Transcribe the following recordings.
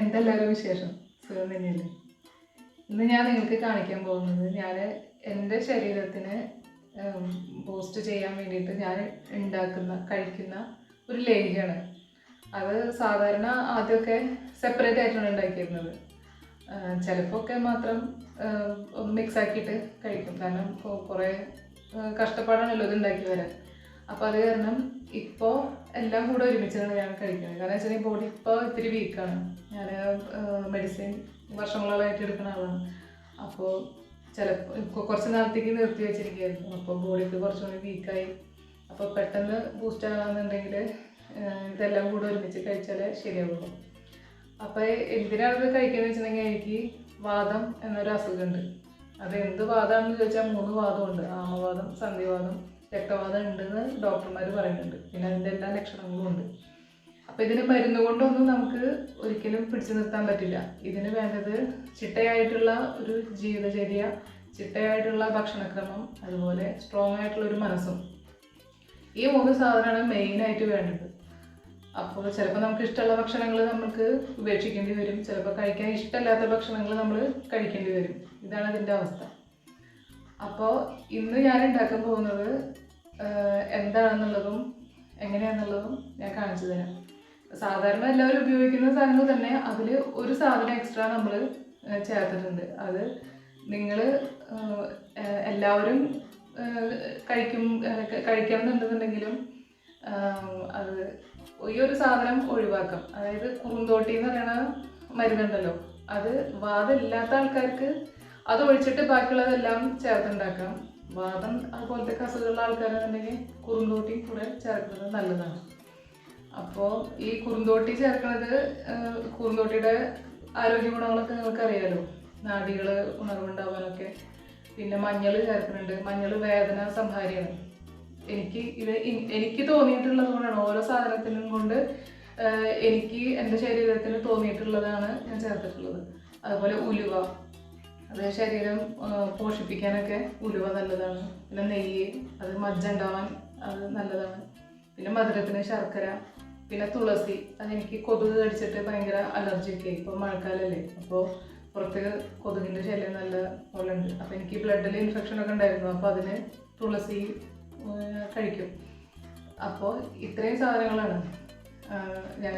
എന്തെല്ലാവരും വിശേഷം? സുഖം തന്നെയല്ലേ? ഇന്ന് ഞാൻ നിങ്ങൾക്ക് കാണിക്കാൻ പോകുന്നത് ഞാൻ എന്റെ ശരീരത്തിന് ബൂസ്റ്റ് ചെയ്യാൻ വേണ്ടിയിട്ട് ഞാൻ ഉണ്ടാക്കുന്ന കഴിക്കുന്ന ഒരു ലേഹ്യമാണ്. അത് സാധാരണ ആദ്യമൊക്കെ സെപ്പറേറ്റ് ആയിട്ടാണ് ഉണ്ടാക്കിയിരുന്നത്. ചിലപ്പോൾ ഒക്കെ മാത്രം മിക്സ് ആക്കിയിട്ട് കഴിക്കും. കാരണം കുറേ കഷ്ടപ്പാടാണല്ലോ ഇത് ഉണ്ടാക്കി വരാൻ. അപ്പോൾ അത് കാരണം ഇപ്പോൾ എല്ലാം കൂടെ ഒരുമിച്ചാണ് ഞാൻ കഴിക്കുന്നത്. കാരണം വെച്ചാൽ ബോഡി ഇപ്പോൾ ഇത്തിരി വീക്കാണ് ഞാൻ മെഡിസിൻ വർഷങ്ങളായിട്ട് എടുക്കുന്ന ആളാണ്. അപ്പോൾ ചിലപ്പോൾ കുറച്ച് നാളത്തേക്ക് നിർത്തി വെച്ചിരിക്കുകയായിരുന്നു. അപ്പോൾ ബോഡിക്ക് കുറച്ചുകൂടി വീക്കായി അപ്പോൾ പെട്ടെന്ന് ബൂസ്റ്റ് ആകാന്നുണ്ടെങ്കിൽ ഇതെല്ലാം കൂടെ ഒരുമിച്ച് കഴിച്ചാലേ ശരിയാവുള്ളൂ. അപ്പോൾ എന്തിനാണ് ഇത് കഴിക്കുന്നത് വെച്ചിട്ടുണ്ടെങ്കിൽ എനിക്ക് വാദം എന്നൊരു അസുഖമുണ്ട്. അത് എന്ത് വാദമാണെന്ന് ചോദിച്ചാൽ മൂന്ന് വാദമുണ്ട്. ആമവാദം സന്ധിവാദം രക്തവാദം ഉണ്ടെന്ന് ഡോക്ടർമാർ പറയുന്നുണ്ട്. പിന്നെ അതിന്റെ എല്ലാ ലക്ഷണങ്ങളും ഉണ്ട്. അപ്പോൾ ഇതിന് മരുന്ന് കൊണ്ടൊന്നും നമുക്ക് ഒരിക്കലും പിടിച്ചു നിർത്താൻ പറ്റില്ല. ഇതിന് വേണ്ടത് ചിട്ടയായിട്ടുള്ള ഒരു ജീവിതചര്യ ചിട്ടയായിട്ടുള്ള ഭക്ഷണക്രമം അതുപോലെ സ്ട്രോങ് ആയിട്ടുള്ള ഒരു മനസ്സും. ഈ മൂന്ന് സാധനമാണ് മെയിനായിട്ട് വേണ്ടത്. അപ്പോൾ ചിലപ്പോൾ നമുക്ക് ഇഷ്ടമുള്ള ഭക്ഷണങ്ങൾ നമുക്ക് ഉപേക്ഷിക്കേണ്ടി വരും. ചിലപ്പോൾ കഴിക്കാൻ ഇഷ്ടമല്ലാത്ത ഭക്ഷണങ്ങൾ നമ്മൾ കഴിക്കേണ്ടി വരും. ഇതാണ് ഇതിന്റെ അവസ്ഥ. അപ്പോൾ ഇന്ന് ഞാൻ ഉണ്ടാക്കാൻ പോകുന്നത് എന്താണെന്നുള്ളതും എങ്ങനെയാണെന്നുള്ളതും ഞാൻ കാണിച്ചു തരാം. സാധാരണ എല്ലാവരും ഉപയോഗിക്കുന്ന സാധനങ്ങൾ തന്നെ അതിൽ ഒരു സാധനം എക്സ്ട്രാ നമ്മൾ ചേർത്തിട്ടുണ്ട്. അത് നിങ്ങൾ എല്ലാവരും കഴിക്കും കഴിക്കണം എന്നുണ്ടെന്നുണ്ടെങ്കിലും അത് ഈ ഒരു സാധനം ഒഴിവാക്കാം. അതായത് കുറുന്തോട്ടി എന്ന് പറയുന്ന മരുന്നുണ്ടല്ലോ അത് വാദമില്ലാത്ത ആൾക്കാർക്ക് അത് ഒഴിച്ചിട്ട് ബാക്കിയുള്ളതെല്ലാം ചേർത്തുണ്ടാക്കാം. വാദം അതുപോലത്തെ അസുഖമുള്ള ആൾക്കാരാണെന്നുണ്ടെങ്കിൽ കുറുന്തോട്ടി കൂടെ ചേർക്കുന്നത് നല്ലതാണ്. അപ്പോൾ ഈ കുറുന്തോട്ടി ചേർക്കുന്നത് കുറുന്തോട്ടിയുടെ ആരോഗ്യ ഗുണങ്ങളൊക്കെ നിങ്ങൾക്ക് അറിയാലോ നാഡികൾ ഉണർവുണ്ടാവാനൊക്കെ. പിന്നെ മഞ്ഞൾ ചേർക്കുന്നുണ്ട്. മഞ്ഞൾ വേദന സംഹാരിയാണ്. എനിക്ക് ഇത് എനിക്ക് തോന്നിയിട്ടുള്ളത് കൊണ്ടാണ്. ഓരോ സാധനത്തിനും കൊണ്ട് എനിക്ക് എന്റെ ശരീരത്തിന് തോന്നിയിട്ടുള്ളതാണ് ഞാൻ ചേർത്തിട്ടുള്ളത്. അതുപോലെ ഉലുവ. അത് ശരീരം പോഷിപ്പിക്കാനൊക്കെ ഉലുവ നല്ലതാണ്. പിന്നെ നെയ്യ് അത് മജ്ജ ഉണ്ടാവാൻ അത് നല്ലതാണ്. പിന്നെ മധുരത്തിന് ശർക്കര പിന്നെ തുളസി. അതെനിക്ക് കൊതുക് കടിച്ചിട്ട് ഭയങ്കര അലർജിയൊക്കെ ഇപ്പോൾ മഴക്കാലല്ലേ. അപ്പോൾ പുറത്ത് കൊതുകിന്റെ ശല്യം നല്ല പോലെ ഉണ്ട്. അപ്പോൾ എനിക്ക് ബ്ലഡിൽ ഇൻഫെക്ഷനൊക്കെ ഉണ്ടായിരുന്നു. അപ്പോൾ അതിന് തുളസി കഴിക്കും. അപ്പോൾ ഇത്രയും സാധനങ്ങളാണ് ഞാൻ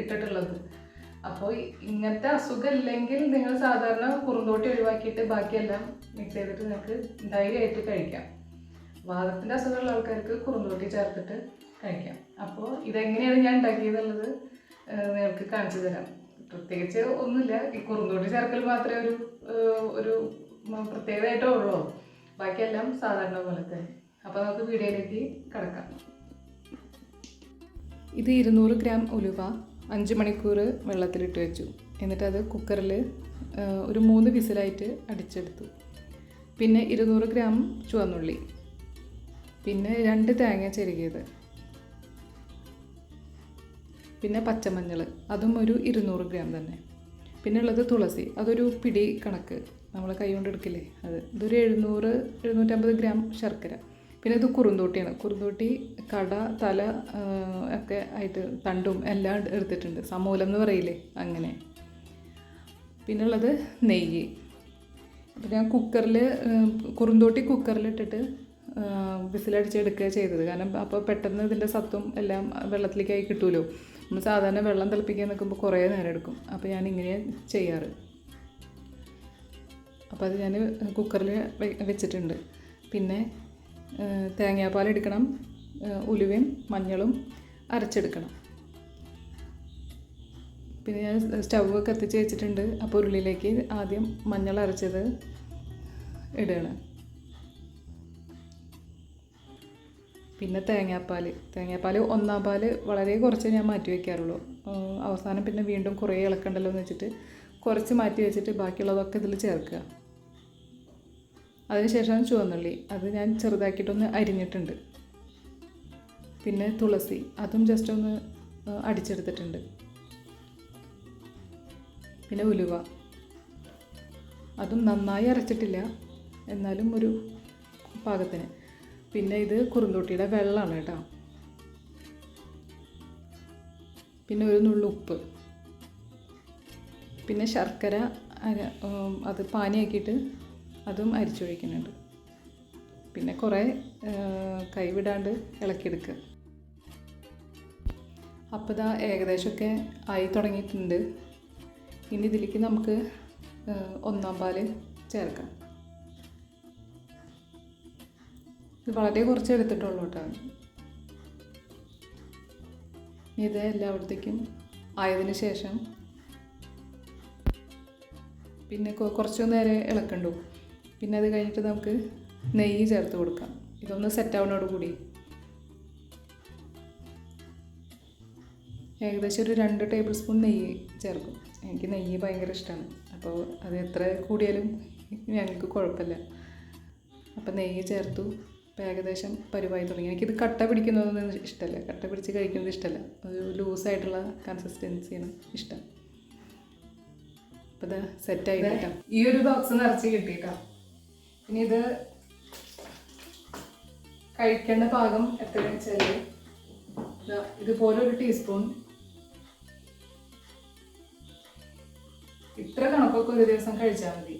ഇട്ടിട്ടുള്ളത്. അപ്പോൾ ഇങ്ങനത്തെ അസുഖം ഇല്ലെങ്കിൽ നിങ്ങൾ സാധാരണ കുറുന്തോട്ടി ഒഴിവാക്കിയിട്ട് ബാക്കിയെല്ലാം മിക്സ് ചെയ്തിട്ട് നിങ്ങൾക്ക് ധൈര്യമായിട്ട് കഴിക്കാം. വാദത്തിന്റെ അസുഖമുള്ള ആൾക്കാർക്ക് കുറുന്തോട്ടി ചേർത്തിട്ട് കഴിക്കാം. അപ്പോൾ ഇതെങ്ങനെയാണ് ഞാൻ ഉണ്ടാക്കിയതെന്നുള്ളത് നിങ്ങൾക്ക് കാണിച്ചു തരാം. പ്രത്യേകിച്ച് ഒന്നുമില്ല. ഈ കുറുന്തോട്ടി ചേർക്കൽ മാത്രമേ ഒരു ഒരു പ്രത്യേകതയായിട്ടേ ഉള്ളൂ. ബാക്കിയെല്ലാം സാധാരണ പോലെ തന്നെ. അപ്പോൾ നമുക്ക് വീഡിയോയിലേക്ക് കിടക്കാം. ഇത് ഇരുന്നൂറ് ഗ്രാം ഉലുവ അഞ്ച് മണിക്കൂർ വെള്ളത്തിലിട്ട് വെച്ചു. എന്നിട്ടത് കുക്കറിൽ ഒരു മൂന്ന് വിസിലായിട്ട് അടിച്ചെടുത്തു. പിന്നെ ഇരുന്നൂറ് ഗ്രാം ചുവന്നുള്ളി. പിന്നെ രണ്ട് തേങ്ങ ചെരുകിയത്. പിന്നെ പച്ചമഞ്ഞൾ അതും ഒരു ഇരുന്നൂറ് ഗ്രാം തന്നെ. പിന്നെ ഉള്ളത് തുളസി. അതൊരു പിടി കണക്ക്. നമ്മൾ കൈ കൊണ്ട് എടുക്കില്ലേ? അത്. ഇതൊരു എഴുന്നൂറ് എഴുന്നൂറ്റമ്പത് ഗ്രാം ശർക്കര. പിന്നെ ഇത് കുറുന്തോട്ടിയാണ്. കുറുന്തോട്ടി കട തല ഒക്കെ ആയിട്ട് തണ്ടും എല്ലാം എടുത്തിട്ടുണ്ട്. സമൂലം എന്ന് പറയില്ലേ? അങ്ങനെ. പിന്നെ ഉള്ളത് നെയ്യ്. അപ്പോൾ ഞാൻ കുക്കറിൽ കുറുന്തോട്ടി കുക്കറിലിട്ടിട്ട് വിസിലടിച്ചെടുക്കുക ചെയ്തത്. കാരണം അപ്പോൾ പെട്ടെന്ന് ഇതിന്റെ സത്തും എല്ലാം വെള്ളത്തിലേക്കായി കിട്ടുമല്ലോ നമ്മൾ സാധാരണ വെള്ളം തിളപ്പിക്കാൻ നിൽക്കുമ്പോൾ കുറേ നേരം എടുക്കും. അപ്പോൾ ഞാൻ ഇങ്ങനെ ചെയ്യാറ്. അപ്പോൾ അത് ഞാൻ കുക്കറിൽ വെച്ചിട്ടുണ്ട്. പിന്നെ തേങ്ങാപ്പാൽ എടുക്കണം ഉലുവയും മഞ്ഞളും അരച്ചെടുക്കണം. പിന്നെ ഞാൻ സ്റ്റവ് കത്തിച്ച് വെച്ചിട്ടുണ്ട്. അപ്പോൾ ഉരുളിയിലേക്ക് ആദ്യം മഞ്ഞൾ അരച്ചത് ഇടുകയാണ് പിന്നെ തേങ്ങാപ്പാൽ. തേങ്ങാപ്പാൽ ഒന്നാം പാൽ വളരെ കുറച്ച് ഞാൻ മാറ്റി വയ്ക്കാറുള്ളൂ അവസാനം പിന്നെ വീണ്ടും കുറേ ഇളക്കണ്ടല്ലോ എന്ന് വെച്ചിട്ട് കുറച്ച് മാറ്റി വെച്ചിട്ട് ബാക്കിയുള്ളതൊക്കെ ഇതിൽ ചേർക്കുക. അതിനുശേഷം ചുവന്നുള്ളി. അത് ഞാൻ ചെറുതാക്കിയിട്ടൊന്ന് അരിഞ്ഞിട്ടുണ്ട്. പിന്നെ തുളസി. അതും ജസ്റ്റ് ഒന്ന് അടിച്ചെടുത്തിട്ടുണ്ട്. പിന്നെ ഉലുവ. അതും നന്നായി അരച്ചിട്ടില്ല. എന്നാലും ഒരു പാകത്തിന്. പിന്നെ ഇത് കുറുന്തോട്ടിയുടെ വെള്ളമാണ് കേട്ടോ. പിന്നെ ഒരു നുള്ളു ഉപ്പ്. പിന്നെ ശർക്കര അത് പാനിയാക്കിയിട്ട് അതും അരിച്ചൊഴിക്കുന്നുണ്ട്. പിന്നെ കുറേ കൈവിടാണ്ട് ഇളക്കിയെടുക്കുക. അപ്പോൾ ഇതാ ഏകദേശമൊക്കെ ആയി തുടങ്ങിയിട്ടുണ്ട്. ഇനി ഇതിലേക്ക് നമുക്ക് ഒന്നാം പാൽ ചേർക്കാം. ഇത് വളരെ കുറച്ച് എടുത്തിട്ടുള്ളൂ കേട്ടോ. ഇത് എല്ലായിടത്തേക്കും ആയതിനു ശേഷം പിന്നെ കുറച്ചു നേരം ഇളക്കണ്ടു? പിന്നെ അത് കഴിഞ്ഞിട്ട് നമുക്ക് നെയ്യ് ചേർത്ത് കൊടുക്കാം. ഇതൊന്ന് സെറ്റ് കൂടി. ഏകദേശം ഒരു രണ്ട് ടേബിൾ സ്പൂൺ നെയ്യ് ചേർക്കും. എനിക്ക് നെയ്യ് ഭയങ്കര ഇഷ്ടമാണ് അപ്പോൾ അത് എത്ര കൂടിയാലും ഞങ്ങൾക്ക് കുഴപ്പമില്ല. അപ്പോൾ നെയ്യ് ചേർത്തു. അപ്പോൾ ഏകദേശം പരുവായി തുടങ്ങി. എനിക്കിത് കട്ട പിടിക്കുന്നതൊന്നും ഇഷ്ടമല്ല. കട്ട പിടിച്ച് കഴിക്കുന്നത് ഇഷ്ടമല്ല. ഒരു ലൂസായിട്ടുള്ള കൺസിസ്റ്റൻസിയാണ് ഇഷ്ടം. അപ്പോൾ ഇത് സെറ്റായി കേട്ടോ ഈ ഒരു ബോക്സ് നിറച്ച് കിട്ടിയിട്ടാ ഇനി ഇത് കഴിക്കേണ്ട പാകം എത്രയാണെന്ന് വെച്ചാൽ ഇതുപോലെ ഒരു ടീസ്പൂൺ ഇത്ര കണക്കൊക്കെ ഒരു ദിവസം കഴിച്ചാൽ മതി.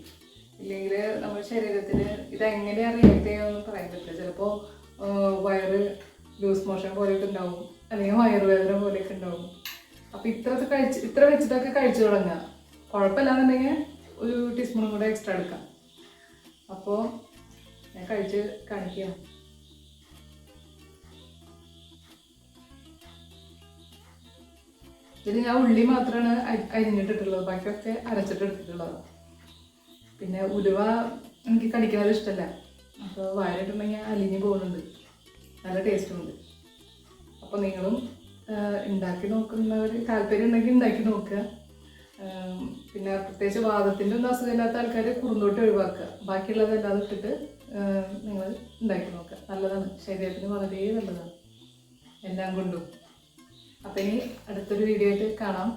ഇല്ലെങ്കിൽ നമ്മുടെ ശരീരത്തിന് ഇതെങ്ങനെയാണ് റിയാക്ട് ചെയ്യുമെന്ന് പറയാൻ പറ്റില്ല. ചിലപ്പോൾ വയറ് ലൂസ് മോഷൻ പോലെയൊക്കെ ഉണ്ടാവും. അല്ലെങ്കിൽ വയറുവേദന പോലെയൊക്കെ ഉണ്ടാവും. അപ്പോൾ ഇത്ര കഴിച്ച് ഇത്ര വെച്ചിട്ടൊക്കെ കഴിച്ചു തുടങ്ങുക. കുഴപ്പമില്ലാന്നുണ്ടെങ്കിൽ ഒരു ടീസ്പൂണും കൂടെ എക്സ്ട്രാ എടുക്കാം. അപ്പോൾ ഞാൻ കഴിച്ച് കാണിക്കാം. ഇതിൽ ഞാൻ ഉള്ളി മാത്രമാണ് അരി- അരിഞ്ഞിട്ടിട്ടുള്ളത് ബാക്കിയൊക്കെ അരച്ചിട്ടെടുത്തിട്ടുള്ളത് പിന്നെ ഉലുവ എനിക്ക് കടിക്കുന്നത് ഇഷ്ടമല്ല അപ്പോൾ വയറിട്ടുണ്ടെങ്കിൽ അലിഞ്ഞു പോകുന്നുണ്ട്. നല്ല ടേസ്റ്റും ഉണ്ട്. അപ്പോൾ നിങ്ങളും ഉണ്ടാക്കി നോക്കുന്നവർ താല്പര്യം ഉണ്ടെങ്കിൽ ഉണ്ടാക്കി നോക്കുക. പിന്നെ പ്രത്യേകിച്ച് വാദത്തിന്റെ ഒന്നും അസുഖമില്ലാത്ത ആൾക്കാർ കുറുന്തോട്ട് ഒഴിവാക്കുക. ബാക്കിയുള്ളതെല്ലാം ഇട്ടിട്ട് നിങ്ങൾ ഉണ്ടാക്കി നോക്കുക. നല്ലതാണ്. ശരീരത്തിന് വളരെ നല്ലതാണ്. എല്ലാം കൊണ്ടും. അപ്പം ഇനി അടുത്തൊരു വീഡിയോ ആയിട്ട് കാണാം.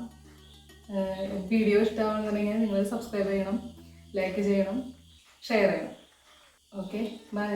വീഡിയോ ഇഷ്ടമാണെന്നുണ്ടെങ്കിൽ നിങ്ങൾ സബ്സ്ക്രൈബ് ചെയ്യണം ലൈക്ക് ചെയ്യണം ഷെയർ ചെയ്യണം. Okay bye